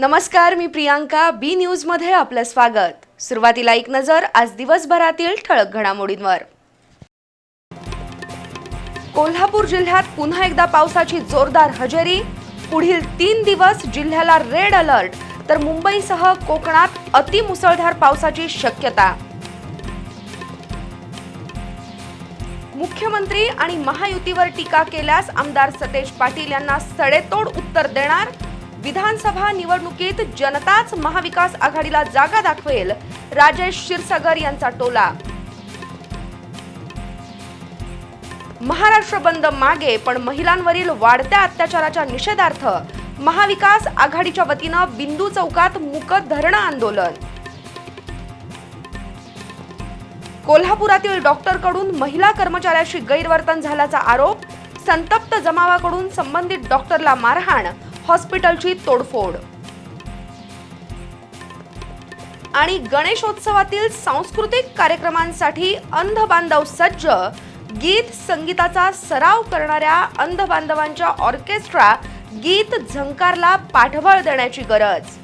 नमस्कार मी प्रियांका बी न्यूजमध्ये आपलं स्वागत. सुरुवातीला एक नजर आज दिवसभरातील ठळक घडामोडींवर. कोल्हापूर जिल्ह्यात पुन्हा एकदा पावसाची जोरदार हजेरी. पुढील तीन दिवस जिल्ह्याला रेड अलर्ट. तर मुंबईसह कोकणात अतिमुसळधार पावसाची शक्यता. मुख्यमंत्री आणि महायुतीवर टीका केल्यास आमदार सतेज पाटील यांना सडेतोड उत्तर देणार. विधानसभा निवडणुकीत जनताच महाविकास आघाडीला जागा दाखवेल राजेश क्षीरसागर यांचा टोला. महाराष्ट्र बंद मागे पण महिलांवरील वाढत्या अत्याचाराच्या निषेधार्थ महाविकास आघाडीच्या वतीनं बिंदू चौकात मूक धरणं आंदोलन. कोल्हापुरातील डॉक्टरकडून महिला कर्मचाऱ्याशी गैरवर्तन झाल्याचा आरोप संतप्त जमावाकडून संबंधित डॉक्टरला मारहाण हॉस्पिटलची तोडफोड. आणि गणेशोत्सवातील सांस्कृतिक कार्यक्रमांसाठी अंध बांधव सज्ज गीत संगीताचा सराव करणाऱ्या अंध बांधवांच्या ऑर्केस्ट्रा गीत झंकारला पाठबळ देण्याची गरज.